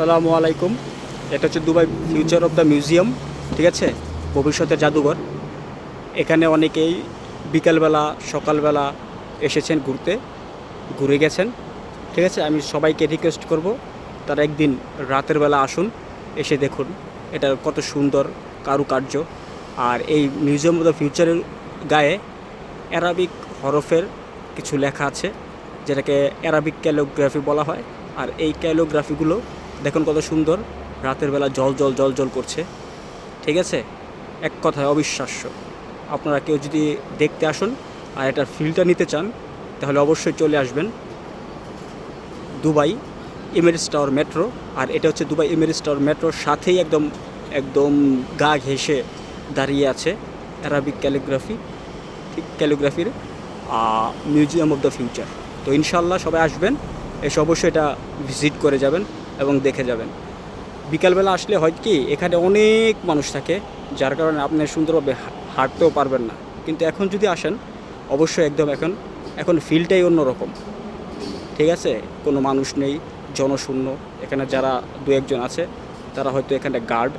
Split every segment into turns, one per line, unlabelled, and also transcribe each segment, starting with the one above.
আসসালামু আলাইকুম। এটা হচ্ছে Dubai future of the museum ঠিক আছে? ভবিষ্যতের জাদুঘর। এখানে অনেকেই বিকালবেলা, সকালবেলা এসেছেন ঘুরতে, ঘুরে গেছেন, ঠিক আছে? আমি সবাইকে রিকোয়েস্ট করব, তারা একদিন রাতের বেলা আসুন, এসে দেখুন এটা কত সুন্দর কারুকার্য। আর এই মিউজিয়াম অফ দ্য ফিউচারের গায়ে অ্যারাবিক হরফের কিছু লেখা আছে, যেটাকে অ্যারাবিক ক্যালোগ্রাফি বলা হয়। আর এই ক্যালোগ্রাফিগুলো দেখুন কত সুন্দর। রাতের বেলা জল জল জল জল করছে। ঠিক আছে? এক কথায় অবিশ্বাস্য। আপনারা কেউ যদি দেখতে আসুন আর এটার ফিলটা নিতে চান, তাহলে অবশ্যই চলে আসবেন দুবাই এমিরেটস টাওয়ার মেট্রো আর এটা হচ্ছে দুবাই এমিরেটস টাওয়ার মেট্রোর সাথেই একদম একদম গা ঘেঁষে দাঁড়িয়ে আছে অ্যারাবিক ক্যালিগ্রাফি ঠিক ক্যালিগ্রাফির মিউজিয়াম অফ দ্য ফিউচার তো ইনশাল্লাহ সবাই আসবেন, এসে অবশ্যই এটা ভিজিট করে যাবেন। এবং দেখে যাবেন। বিকালবেলা আসলে হয় কি, এখানে অনেক মানুষ থাকে, যার কারণে আপনি সুন্দরভাবে হাঁটতেও পারবেন না। কিন্তু এখন যদি আসেন, অবশ্যই একদম এখন এখন ফিলটাই অন্যরকম। ঠিক আছে? কোনো মানুষ নেই, জনশূন্য। এখানে যারা দু একজন আছে, তারা হয়তো এখানে গার্ড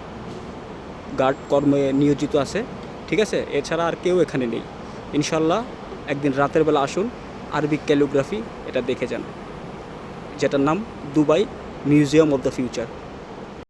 গার্ড কর্মে নিয়োজিত আছে। ঠিক আছে? এছাড়া আর কেউ এখানে নেই। ইনশাল্লাহ একদিন রাতের বেলা আসুন আরবিক ক্যালিগ্রাফি এটা দেখে যান। যেটার নাম Dubai museum of the future